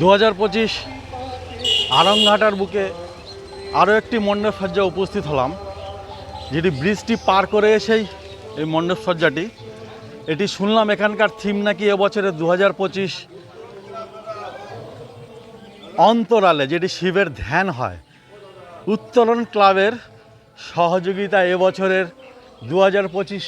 দু হাজার পঁচিশ আরংঘাটার বুকে আরও একটি মণ্ডপ সজ্জা উপস্থিত হলাম, যেটি ব্রিজটি পার করে এসেই এই মণ্ডপ সজ্জাটি এটি শুনলাম এখানকার থিম নাকি এবছরে দু হাজার পঁচিশ অন্তরালে, যেটি শিবের ধ্যান হয়। উত্তরণ ক্লাবের সহযোগিতা এবছরের দু হাজার পঁচিশ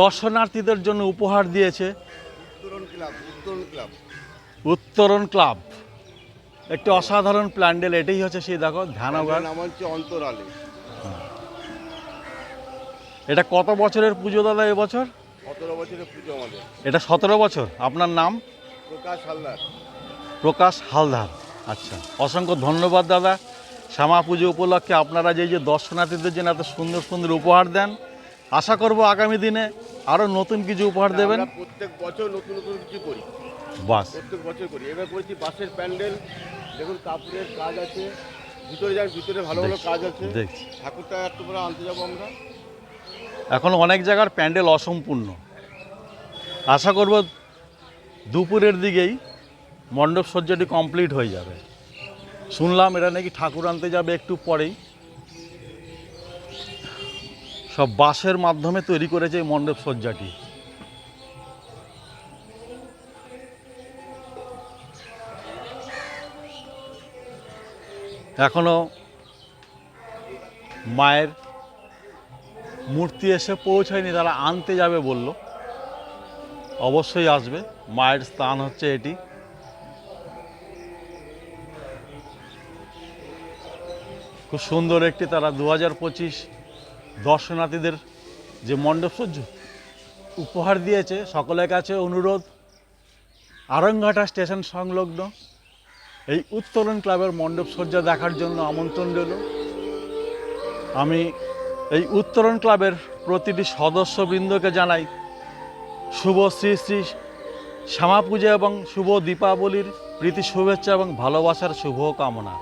দর্শনার্থীদের জন্য উপহার দিয়েছে উত্তরণ ক্লাব। একটি অসাধারণ প্ল্যান্ডেল এটাই হচ্ছে সেই দেখো ধ্যানগর নাম হচ্ছে অন্তরালে। এটা কত বছরের পুজো দাদা এবছর? সতেরো বছরের পুজো আমাদের। এটা সতেরো বছর। আপনার নাম? প্রকাশ হালদার। প্রকাশ হালদার। আচ্ছা অসংখ্য ধন্যবাদ দাদা। শ্যামা পুজো উপলক্ষে আপনারা যে যে দর্শনার্থীদের জন্য এত সুন্দর সুন্দর উপহার দেন আশা করব আগামী দিনে আরও নতুন কিছু উপহার দেবেন। প্রত্যেক বছর নতুন নতুন কিছু করি। বাস। প্রত্যেক বছর করি। এবার করেছি বাসের প্যান্ডেল। দেখুন কাপড়ের কাজ আছে। ভিতরে যান ভিতরে ভালো ভালো কাজ আছে। দেখছি। ঠাকুরটা একটু পরে আনতে যাব আমরা। এখন অনেক জায়গার প্যান্ডেল অসম্পূর্ণ। আশা করব দুপুরের দিকেই মণ্ডপ সজ্জাটি কমপ্লিট হয়ে যাবে। শুনলাম এটা নাকি ঠাকুর আনতে যাবে একটু পরেই। সব বাঁশের মাধ্যমে তৈরি করেছে এই মণ্ডপ সজ্জাটি। এখনও মায়ের মূর্তি এসে পৌঁছায়নি, তারা আনতে যাবে বলল। অবশ্যই আসবে, মায়ের স্থান হচ্ছে এটি। খুব সুন্দর একটি তারা দু হাজার পঁচিশ দর্শনার্থীদের যে মণ্ডপ সজ্জ উপহার দিয়েছে, সকলের কাছে অনুরোধ। আরংঘাটা স্টেশন সংলগ্ন। এই উত্তরণ ক্লাবের মণ্ডপ সজ্জা দেখার জন্য আমন্ত্রণ রইল। আমি এই উত্তরণ ক্লাবের প্রতিটি সদস্যবৃন্দকে জানাই শুভ শ্রী শ্রী শ্যামা পূজা এবং শুভ দীপাবলির প্রীতি, শুভেচ্ছা এবং ভালোবাসার শুভ কামনা।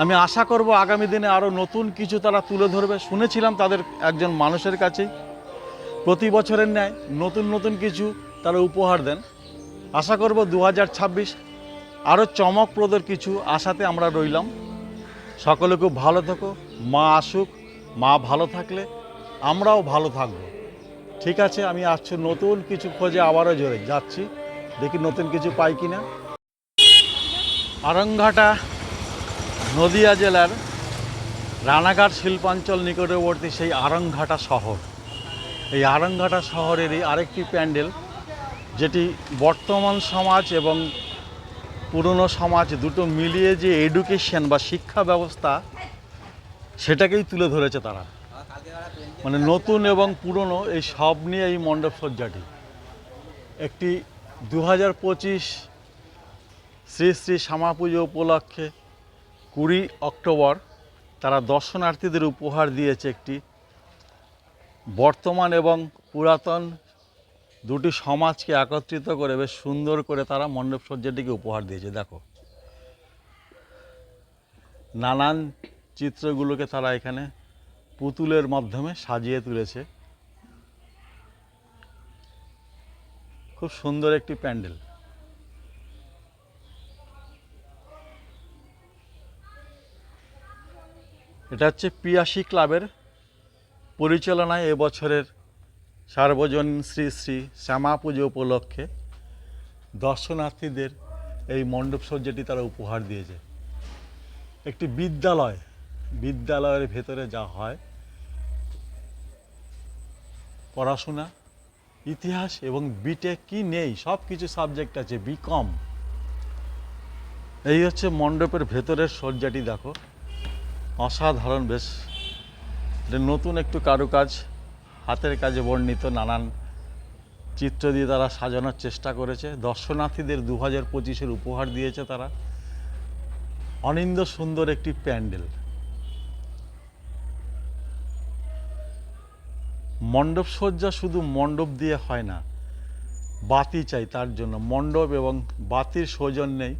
আমি আশা করব আগামী দিনে আরও নতুন কিছু তারা তুলে ধরবে। শুনেছিলাম তাদের একজন মানুষের কাছেই। প্রতি বছরের ন্যায় নতুন নতুন কিছু তারা উপহার দেন। আশা করব দু হাজার ছাব্বিশ আরও চমকপ্রদের কিছু আশাতে আমরা রইলাম। সকলে খুব ভালো থাকো। মা আসুক, মা ভালো থাকলে আমরাও ভালো থাকব। ঠিক আছে, আমি আসছি নতুন কিছু খোঁজে আবারও জোরে। যাচ্ছি, দেখি নতুন কিছু পাই কি না আরংঘাটা নদিয়া জেলার রানাঘাট শিল্পাঞ্চল নিকটবর্তী সেই আরংঘাটা শহর। এই আরংঘাটা শহরেরই আরেকটি প্যান্ডেল, যেটি বর্তমান সমাজ এবং পুরনো সমাজ দুটো মিলিয়ে যে এডুকেশন বা শিক্ষা ব্যবস্থা, সেটাকেই তুলে ধরেছে তারা। মানে নতুন এবং পুরনো এই সব নিয়ে এই মণ্ডপ সজ্জাটি। একটি দু হাজার পঁচিশ শ্রী শ্রী শ্যামা পুজো উপলক্ষে কুড়ি অক্টোবর তারা দর্শনার্থীদের উপহার দিয়েছে একটি বর্তমান এবং পুরাতন দুটি সমাজকে একত্রিত করে বেশ সুন্দর করে তারা মণ্ডপ সজ্জাটিকে উপহার দিয়েছে, দেখো। নানান চিত্রগুলোকে তারা এখানে পুতুলের মাধ্যমে সাজিয়ে তুলেছে। খুব সুন্দর একটি প্যান্ডেল। এটা হচ্ছে পিয়াসি ক্লাবের পরিচালনায় এবছরের সার্বজনীন শ্রী শ্রী শ্যামা পুজো উপলক্ষে দর্শনার্থীদের এই মণ্ডপ সজ্জাটি তারা উপহার দিয়েছে। একটি বিদ্যালয়, বিদ্যালয়ের ভেতরে যা হয়, পড়াশোনা, ইতিহাস এবং বিটেক কি নেই সব কিছু সাবজেক্ট আছে বিকম এই হচ্ছে মণ্ডপের ভেতরের সজ্জাটি, দেখো। অসাধারণ, বেশ। নতুন একটু কারুকাজ। হাতের কাজে বর্ণিত নানান চিত্র দিয়ে তারা সাজানোর চেষ্টা করেছে। দর্শনার্থীদের দু হাজার পঁচিশের উপহার দিয়েছে তারা। অনিন্দ সুন্দর একটি প্যান্ডেল। মণ্ডপ সজ্জা শুধু মণ্ডপ দিয়ে হয় না, বাতি চাই তার জন্য। মণ্ডপ এবং বাতির সৌজন্যেই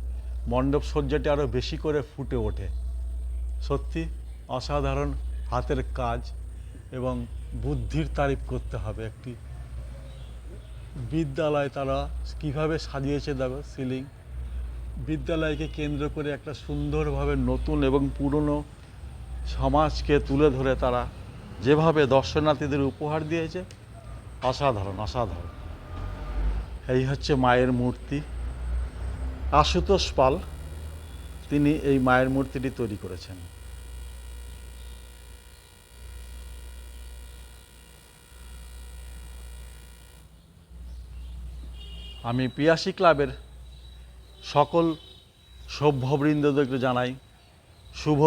মণ্ডপ সজ্জাটি আরও বেশি করে ফুটে ওঠে। সত্যি অসাধারণ হাতের কাজ এবং বুদ্ধির তারিফ করতে হবে একটি বিদ্যালয় তারা কীভাবে সাজিয়েছে দেখো সিলিং। বিদ্যালয়কে কেন্দ্র করে একটা সুন্দরভাবে নতুন এবং পুরনো সমাজকে তুলে ধরে তারা যেভাবে দর্শনার্থীদের উপহার দিয়েছে, অসাধারণ অসাধারণ। এই হচ্ছে মায়ের মূর্তি। আশুতোষ পাল, তিনি এই মায়ের মূর্তিটি তৈরি করেছেন। আমি পিয়াসী ক্লাবের সকল সভ্যবৃন্দদেরকে জানাই শুভ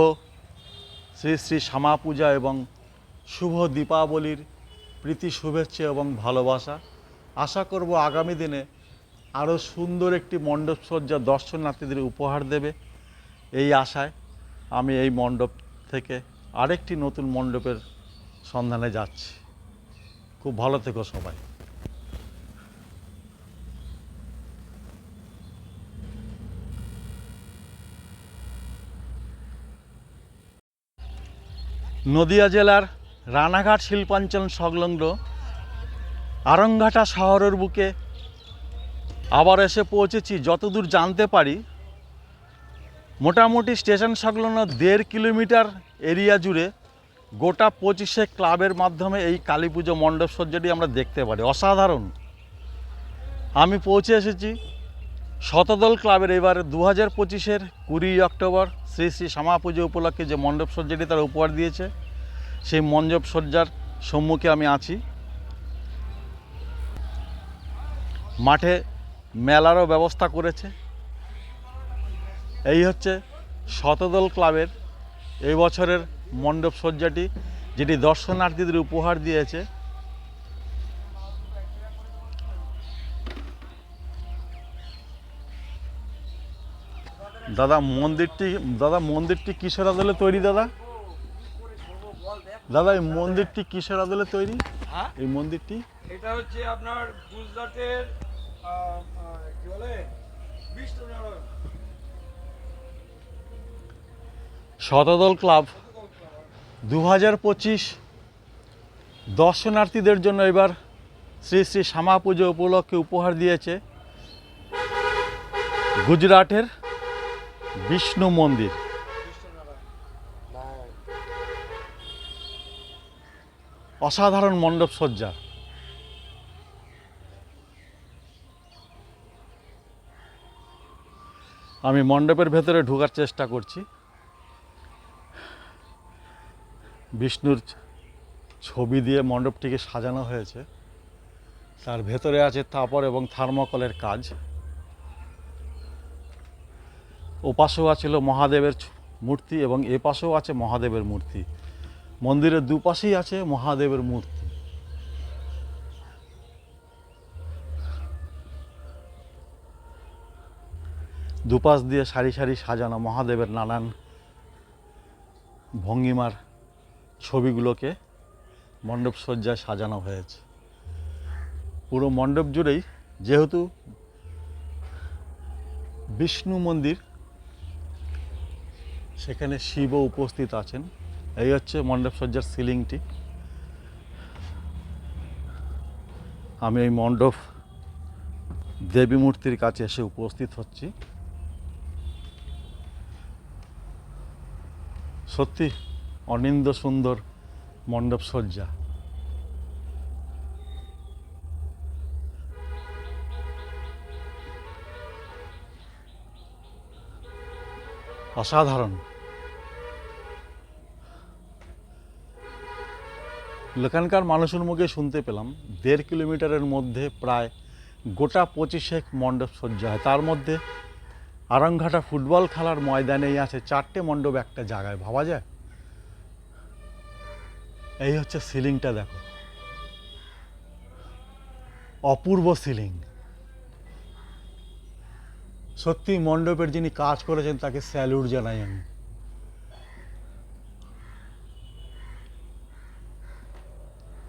শ্রী শ্রী শ্যামা পূজা এবং শুভ দীপাবলির প্রীতি শুভেচ্ছা এবং ভালোবাসা। আশা করব আগামী দিনে আরও সুন্দর একটি মণ্ডপ সজ্জা দর্শনার্থীদের উপহার দেবে। এই আশায় আমি এই মণ্ডপ থেকে আরেকটি নতুন মণ্ডপের সন্ধানে যাচ্ছি। খুব ভালো থেকো সবাই। নদিয়া জেলার রানাঘাট শিল্পাঞ্চল সংলগ্ন আরংঘাটা শহরের বুকে আবার এসে পৌঁছেছি। যতদূর জানতে পারি, মোটামুটি স্টেশন সংলগ্ন দেড় কিলোমিটার এরিয়া জুড়ে গোটা পঁচিশে ক্লাবের মাধ্যমে এই কালী পুজো মণ্ডপ সজ্জাটি আমরা দেখতে পারি। অসাধারণ। আমি পৌঁছে এসেছি শতদল ক্লাবের এবার দু হাজার পঁচিশের কুড়ি অক্টোবর শ্রী শ্রী শ্যামা পুজো উপলক্ষে যে মণ্ডপ সজ্জাটি তারা উপহার দিয়েছে, সেই মণ্ডপ সজ্জার সম্মুখে আমি আছি। মাঠে মেলারও ব্যবস্থা করেছে। এই হচ্ছে শতদল ক্লাবের এই বছরের মণ্ডপ সজ্জাটি, যেটি দর্শনার্থীদের উপহার দিয়েছে। দাদা মন্দিরটি দাদা মন্দিরটি কিসের আদলে তৈরি দাদা? দাদা এই মন্দিরটি কিসের আদলে তৈরি? হ্যাঁ? এই মন্দিরটি? এটা হচ্ছে আপনার গুজরাটের কি বলে? শতদল ক্লাব। দু হাজার পঁচিশ দর্শনার্থীদের জন্য এবার শ্রী শ্রী শ্যামা পুজো উপলক্ষে উপহার দিয়েছে গুজরাটের বিষ্ণু মন্দির। অসাধারণ মণ্ডপ সজ্জা। আমি মণ্ডপের ভেতরে ঢোকার চেষ্টা করছি। বিষ্ণুর ছবি দিয়ে মণ্ডপটিকে সাজানো হয়েছে। তার ভেতরে আছে তাপর এবং থার্মোকলের কাজ। ওপাশেও আছিল মহাদেবের মূর্তি এবং এ পাশেও আছে মহাদেবের মূর্তি। মন্দিরের দুপাশেই আছে মহাদেবের মূর্তি। দুপাশ দিয়ে সারি সারি সাজানো মহাদেবের নানান ভঙ্গিমার ছবিগুলোকে মণ্ডপ সজ্জায় সাজানো হয়েছে। পুরো মণ্ডপ জুড়েই যেহেতু বিষ্ণু মন্দির সেখানে শিব উপস্থিত আছেন। এই হচ্ছে মণ্ডপ সজ্জার সিলিংটি। আমি এই মণ্ডপ দেবী মূর্তির কাছে এসে উপস্থিত হচ্ছি। সত্যি অনিন্দ সুন্দর মণ্ডপ সজ্জা। অসাধারণ। এখানকার মানুষের মুখে শুনতে পেলাম, দেড় কিলোমিটারের মধ্যে প্রায় গোটা পঁচিশেক মণ্ডপ সজ্জা হয়। তার মধ্যে আরংঘাটা ফুটবল খেলার ময়দানেই আছে, চারটে মণ্ডপ একটা জায়গায়, ভাবা যায়? এই হচ্ছে সিলিংটা দেখো। অপূর্ব সিলিং। সত্যি মণ্ডপের যিনি কাজ করেছেন, তাকে স্যালুট জানাই আমি।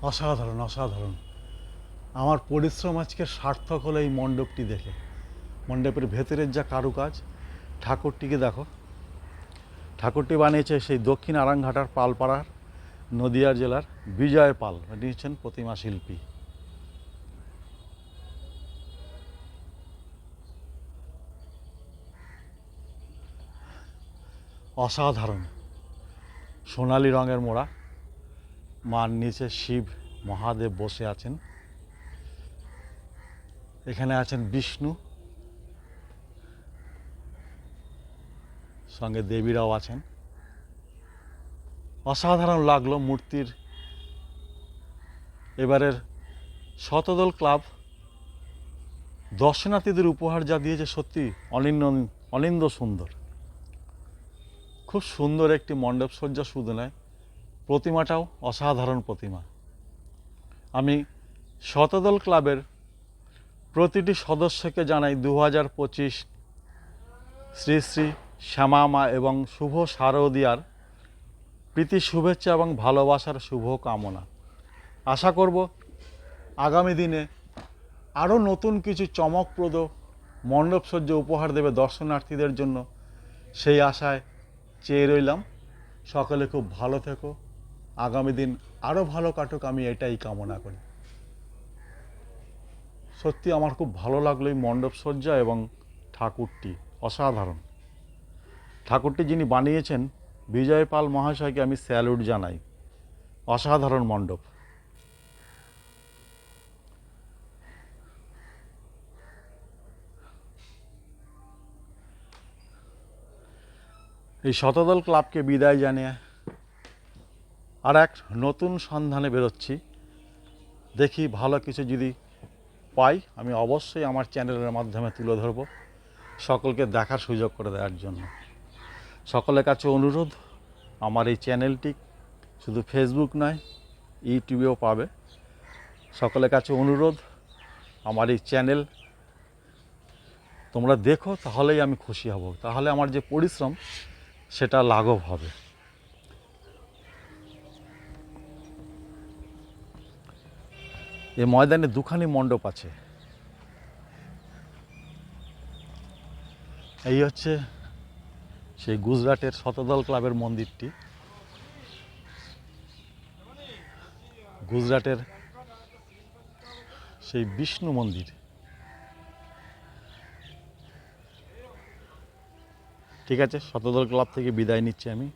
অসাধারণ অসাধারণ। আমার পরিশ্রম আজকে সার্থক হলো এই মণ্ডপটি দেখে। মণ্ডপের ভেতরের যা কারুকাজ, ঠাকুরটিকে দেখো। ঠাকুরটি বানিয়েছে সেই দক্ষিণ আরাংঘাটার পালপাড়ার নদিয়া জেলার বিজয় পাল ইনি হচ্ছেন প্রতিমা শিল্পী। অসাধারণ। সোনালি রঙের মোড়া। মার নিচে শিব মহাদেব বসে আছেন। এখানে আছেন বিষ্ণু। সঙ্গে দেবীরাও আছেন। অসাধারণ লাগল মূর্তির। এবারের শতদল ক্লাব দর্শনার্থীদের উপহার যা দিয়েছে সত্যি অনিন্দ অনিন্দ সুন্দর। খুব সুন্দর একটি মণ্ডপ সজ্জা শুধু নয় প্রতিমাটাও অসাধারণ প্রতিমা। আমি শতদল ক্লাবের প্রতিটি সদস্যকে জানাই দু হাজার পঁচিশ শ্রী শ্রী শ্যামা মা এবং শুভ শারদিয়ার প্রীতি শুভেচ্ছা এবং ভালোবাসার শুভ কামনা। আশা করব আগামী দিনে আরও নতুন কিছু চমকপ্রদ মণ্ডপসজ্জ উপহার দেবে দর্শনার্থীদের জন্য। সেই আশায় চেয়ে রইলাম। সকলে খুব ভালো থেকো। আগামী দিন আরও ভালো কাটুক, আমি এটাই কামনা করি। সত্যি আমার খুব ভালো লাগল এই মণ্ডপ সজ্জা এবং ঠাকুরটি। অসাধারণ। ঠাকুরটি যিনি বানিয়েছেন, বিজয় পাল মহাশয়কে আমি স্যালুট জানাই। অসাধারণ মণ্ডপ। এই শতদল ক্লাবকে বিদায় জানিয়ে আর এক নতুন সন্ধানে বেরোচ্ছি। দেখি ভালো কিছু যদি পাই, আমি অবশ্যই আমার চ্যানেলের মাধ্যমে তুলে ধরবো। সকলকে দেখার সুযোগ করে দেওয়ার জন্য। সকলের কাছে অনুরোধ, আমার এই চ্যানেলটি শুধু ফেসবুক নয়, ইউটিউবেও পাবে। সকলের কাছে অনুরোধ, আমার এই চ্যানেল তোমরা দেখো, তাহলেই আমি খুশি হব। তাহলে আমার যে পরিশ্রম সেটা লাঘব হবে। এ ময়দানে দুখানি মণ্ডপ আছে। এই হচ্ছে সেই গুজরাটের শতদল ক্লাবের মন্দিরটি। গুজরাটের সেই বিষ্ণু মন্দির। ঠিক আছে? শতদল ক্লাব থেকে বিদায় নিচ্ছি আমি।